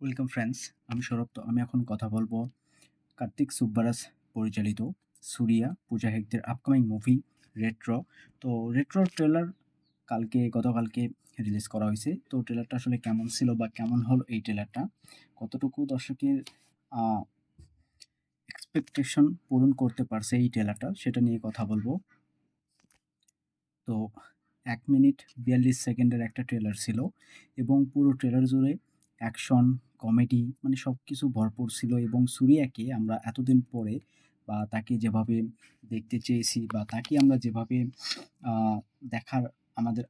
Welcome friends আমি সৌরভ তো। আমি এখন কথা বলব কার্তিক সুব্বারাস পরিচালিত সুরিয়া পূজা হেগদের আপকামিং মুভি রেট্রো তো রেট্রোর ট্রেলার কালকে, গতকালকে রিলিজ করা হয়েছে। তো ট্রেলারটা আসলে কেমন ছিল বা কেমন হলো এই ট্রেলারটা কতটুকু দর্শকের এক্সপেকটেশন পূরণ করতে পারছে এই ট্রেলারটা সেটা নিয়ে কথা বলব। তো এক মিনিট বিয়াল্লিশ সেকেন্ডের একটা ট্রেলার ছিল এবং পুরো ট্রেলার জুড়ে অ্যাকশন কমেডি মানে সব কিছু ভরপুর ছিল এবং সুরিয়াকে আমরা এতদিন পরে বা তাকে যেভাবে দেখতে চেয়েছি বা তাকে আমরা যেভাবে দেখার আমাদের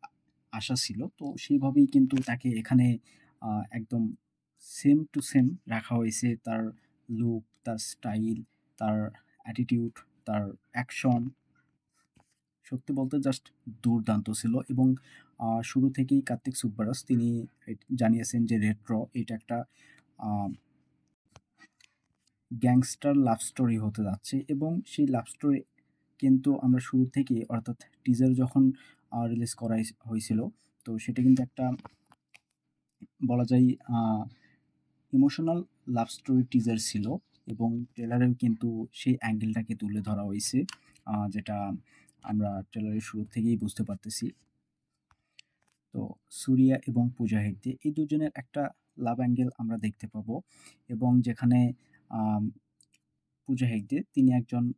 আশা ছিল, তো সেইভাবেই কিন্তু তাকে এখানে একদম সেম টু সেম রাখা হয়েছে তার লুক তার স্টাইল তার অ্যাটিটিউড তার অ্যাকশন সত্যি বলতে জাস্ট দুর্দান্ত ছিল এবং শুরু থেকেই কার্তিক সুব্বারাস তিনি জানিয়েছেন যে রেট্রো এটা একটা গ্যাংস্টার লাভ স্টোরি হতে যাচ্ছে এবং সেই লাভ স্টোরি কিন্তু আমরা শুরু থেকে অর্থাৎ টিজার যখন রিলিজ করা হয়েছে- হয়েছিল, তো সেটা কিন্তু একটা বলা যায় ইমোশনাল লাভ স্টোরি টিজার ছিল এবং ট্রেলারেও কিন্তু সেই অ্যাঙ্গেলটাকে তুলে ধরা হয়েছে যেটা আমরা ট্রেলারের শুরু থেকেই বুঝতে পারতেছি। তো সুরিয়া এবং পূজা হেগদে এই দুজনের একটা লাভ অ্যাঙ্গেল আমরা দেখতে পাবো। এবং যেখানে পূজা হেগদে তিনি একজন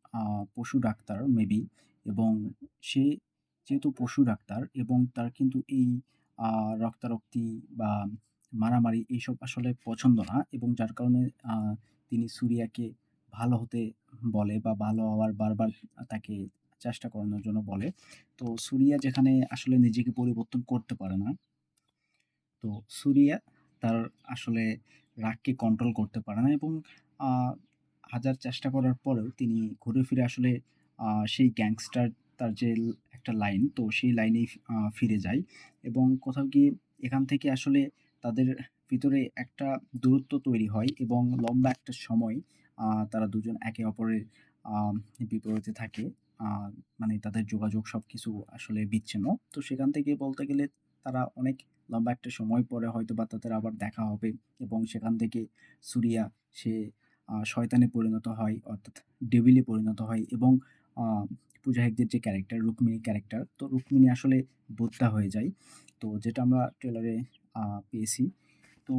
পশু ডাক্তার মেবি এবং সে যেহেতু পশু ডাক্তার এবং তার কিন্তু এই রক্তারক্তি বা মারামারি এইসব আসলে পছন্দ না এবং যার কারণে তিনি সুরিয়াকে ভালো হতে বলে বা ভালো হওয়ার বারবার তাকে চেষ্টা করানোর জন্য বলে। তো সুরিয়া যেখানে আসলে নিজেকে পরিবর্তন করতে পারে না, তো সুরিয়া তার আসলে রাগকে কন্ট্রোল করতে পারে না এবং হাজার চেষ্টা করার পরেও তিনি ঘুরে ফিরে আসলে সেই গ্যাংস্টার তার যে একটা লাইন তো সেই লাইনেই ফিরে যায় এবং কোথাও গিয়ে এখান থেকে আসলে তাদের ভিতরে একটা দূরত্ব তৈরি হয় এবং লম্বা একটা সময় তারা দুজন একে অপরের বিপরীতে থাকে। মানে তাদের যোগাযোগ সব কিছু আসলে বিচ্ছিন্ন। তো সেখান থেকে বলতে গেলে তারা অনেক লম্বা একটা সময় পরে হয়তো বা তাদের আবার দেখা হবে এবং সেখান থেকে সুরিয়া সে শয়তানে পরিণত হয়, অর্থাৎ ডেভিলে পরিণত হয় এবং পূজা হেগদের যে ক্যারেক্টার রুক্মিণী ক্যারেক্টার তো রুক্মিণী আসলে বোদ্ধা হয়ে যায়। তো যেটা আমরা ট্রেলারে পেয়েছি। তো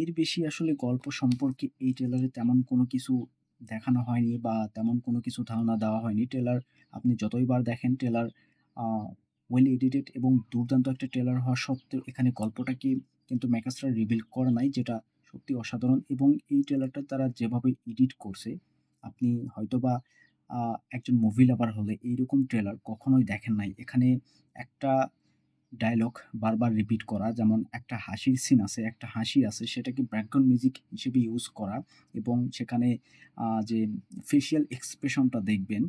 এর বেশি আসলে গল্প সম্পর্কে এই ট্রেলারে তেমন কোনো কিছু দেখানো হয়নি বা তেমন কোনো কিছু ধারণা দেওয়া হয়নি। ট্রেলার আপনি যতইবার দেখেন, ট্রেলার ওয়েল এডিটেড এবং দুর্দান্ত একটা ট্রেলার হওয়া সত্ত্বেও এখানে গল্পটাকে কিন্তু মেকার্সরা রিভিল করে নাই, যেটা সত্যি অসাধারণ এবং এই ট্রেলারটা তারা যেভাবে এডিট করছে, আপনি হয়তোবা একজন মুভি লাভার হলে এইরকম ট্রেলার কখনোই দেখেন নাই। এখানে একটা ডায়লগ বারবার রিপিট করা, যেমন একটা হাসির সিন আছে, একটা হাসি আছে, সেটাকে ব্যাকগ্রাউন্ড মিউজিক হিসেবে ইউজ করা এবং সেখানে যে ফেশিয়াল এক্সপ্রেশনটা দেখবেন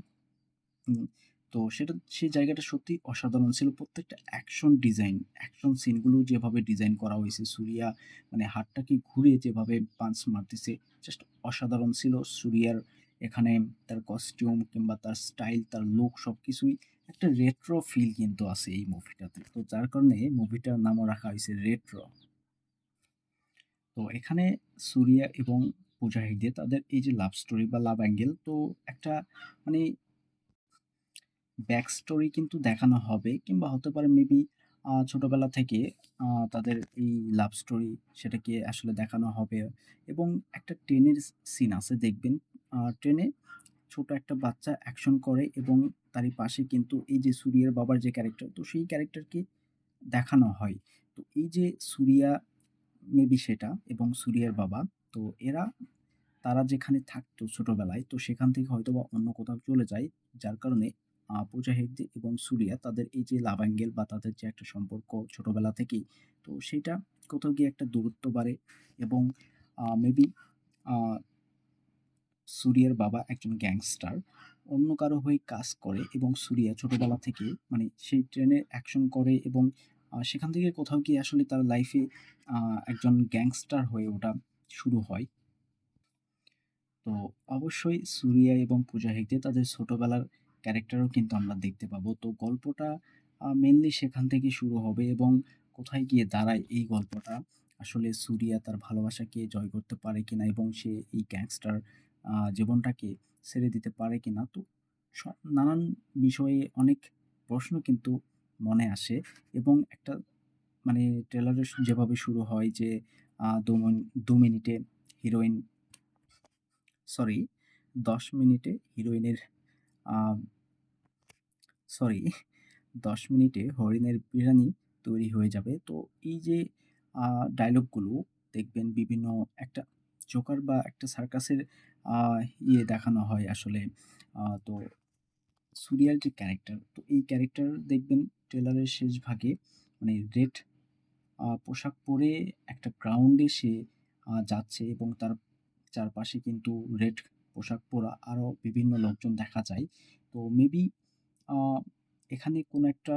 তো সেটা, সেই জায়গাটা সত্যি অসাধারণ ছিল। প্রত্যেকটা অ্যাকশন ডিজাইন অ্যাকশন সিনগুলো যেভাবে ডিজাইন করা হয়েছে, সুরিয়া মানে হাতটাকে ঘুরে যেভাবে পাঞ্চ মারতেছে জাস্ট অসাধারণ ছিল। সুরিয়ার এখানে তার কস্টিউম কিংবা তার স্টাইল তার লুক সব কিছুই একটা রেট্রো ফিল কিন্তু আছে এই মুভিটাতে তো যার কারণে মুভিটার নামও রাখা হয়েছে রেট্রো তো এখানে সুরিয়া এবং পূজা তাদের এই যে লাভ স্টোরি বা লাভ অ্যাঙ্গেল তো একটা মানে ব্যাক স্টোরি কিন্তু দেখানো হবে কিংবা হতে পারে মেবি ছোটবেলা থেকে তাদের এই লাভ স্টোরি সেটাকে আসলে দেখানো হবে। এবং একটা ট্রেনের সিন আছে, দেখবেন ট্রেনে ছোট একটা বাচ্চা অ্যাকশন করে এবং তারই পাশে কিন্তু এই যে সুরিয়ার বাবার যে ক্যারেক্টার তো সেই ক্যারেক্টারকে দেখানো হয়। তো এই যে সুরিয়া মেবি সেটা এবং সুরিয়ার বাবা, তো এরা, তারা যেখানে থাকতো ছোটোবেলায়, তো সেখান থেকে হয়তো বা অন্য কোথাও চলে যায়, যার কারণে পূজা এবং সুরিয়া তাদের এই যে লাভ অ্যাঙ্গেল বা তাদের যে একটা সম্পর্ক ছোটোবেলা থেকেই, তো সেটা কোথাও গিয়ে একটা দূরত্ব বাড়ে এবং মেবি সুরিয়ার বাবা একজন গ্যাংস্টার, অন্য কারও হয়ে কাজ করে এবং সুরিয়া ছোটবেলা থেকে মানে সেই ট্রেনে অ্যাকশন করে এবং সেখান থেকে কোথাও গিয়ে আসলে তার লাইফে একজন গ্যাংস্টার হয়ে ওঠা শুরু হয়। তো অবশ্যই সুরিয়া এবং পূজা হেগদে তাদের ছোটবেলার ক্যারেক্টারও কিন্তু আমরা দেখতে পাবো। তো গল্পটা মেনলি সেখান থেকে শুরু হবে এবং কোথায় গিয়ে দাঁড়ায় এই গল্পটা আসলে সুরিয়া তার ভালোবাসাকে জয় করতে পারে কিনা এবং সে এই গ্যাংস্টার জীবনটাকে ছেড়ে দিতে পারে কি না তো নানান বিষয়ে অনেক প্রশ্ন কিন্তু মনে আসে এবং একটা মানে ট্রেলারের যেভাবে শুরু হয় যে দু ২ মিনিটে হিরোইন সরি ১০ মিনিটে হিরোইনের সরি ১০ মিনিটে হরিণের বিরিয়ানি তৈরি হয়ে যাবে। তো এই যে ডায়ালগগুলো দেখবেন বিভিন্ন একটা জোকার বা একটা সার্কাসের ইয়ে দেখানো হয় আসলে। তো সুরিয়ার যে ক্যারেক্টার, তো এই ক্যারেক্টার দেখবেন ট্রেলারের শেষ ভাগে মানে রেড পোশাক পরে একটা গ্রাউন্ডে সে যাচ্ছে এবং তার চারপাশে কিন্তু রেড পোশাক পরা আরও বিভিন্ন লোকজন দেখা যায়। তো মেবি এখানে কোনো একটা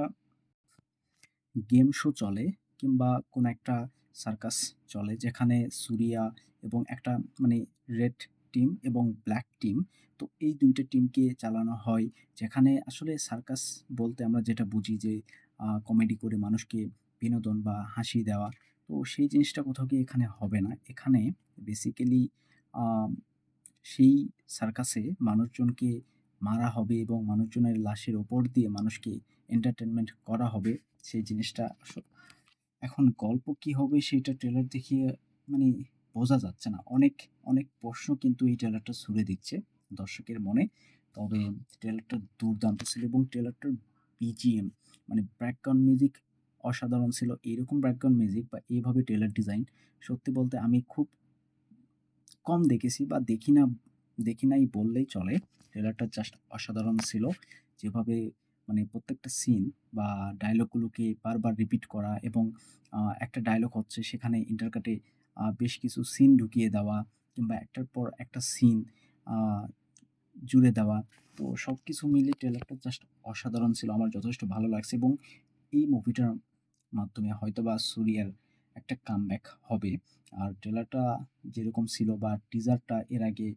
গেম শো চলে কিংবা কোনো একটা সার্কাস চলে যেখানে সুরিয়া এবং একটা মানে রেড টিম এবং ব্লাক টিম। তো এই ২ টা টিমকে চালানো হয়। যেখানে আসলে সার্কাস বলতে আমরা যেটা বুঝি যে কমেডি করে মানুষকে বিনোদন বা হাসি দেওয়া। তো সেই জিনিসটা কোথাও গিয়ে এখানে হবে না। এখানে বেসিক্যালি সেই সার্কাসে মানুষজনকে মারা হবে এবং মানুষজনের লাশের উপর দিয়ে মানুষকে এন্টারটেইনমেন্ট করা হবে। সেই জিনিসটা এখন গল্প কি হবে সেটা ট্রেলার দেখিয়ে মানে বোঝা যাচ্ছে না। অনেক, অনেক প্রশ্ন কিন্তু এই ট্রেলারটা ছুড়ে দিচ্ছে দর্শকের মনে। তবে ট্রেলারটা দুর্দান্ত ছিল এবং ট্রেলারটার বিজিএম মানে ব্যাকগ্রাউন্ড মিউজিক অসাধারণ ছিল। এরকম ব্যাকগ্রাউন্ড মিউজিক বা এইভাবে ট্রেলার ডিজাইন সত্যি বলতে আমি খুব কম দেখেছি বা দেখি না দেখি নাই বললেই চলে। ট্রেলারটা জাস্ট অসাধারণ ছিল। যেভাবে মানে প্রত্যেকটা সিন বা ডায়ালগগুলোকে বারবার রিপিট করা এবং একটা ডায়লগ হচ্ছে সেখানে ইন্টারকাটে বেশ কিছু সিন ঢুকিয়ে দেওয়া কিংবা একটার পর একটা সিন জুড়ে দেওয়া। তো সব কিছু মিলিয়ে ট্রেলারটা জাস্ট অসাধারণ ছিল। আমার যথেষ্ট ভালো লাগছে এবং এই মুভিটার মাধ্যমে হয়তোবা সুরিয়ার একটা কামব্যাক হবে। আর ট্রেলারটা যেরকম ছিল বা টিজারটা এর আগে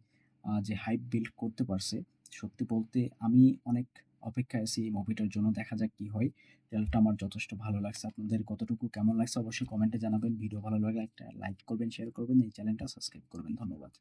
যে হাইপ বিল্ড করতে পারছে, সত্যি বলতে আমি অনেক অপেক্ষায় আছি এই মুভিটার জন্য। দেখা যাক কি হয়। ট্রেলারটা আমার যথেষ্ট ভালো লাগছে। আপনাদের কতটুকু কেমন লাগছে অবশ্যই কমেন্টে জানাবেন। ভিডিও ভালো লাগলে একটা লাইক করবেন, শেয়ার করবেন, এই চ্যানেলটা সাবস্ক্রাইব করবেন। ধন্যবাদ।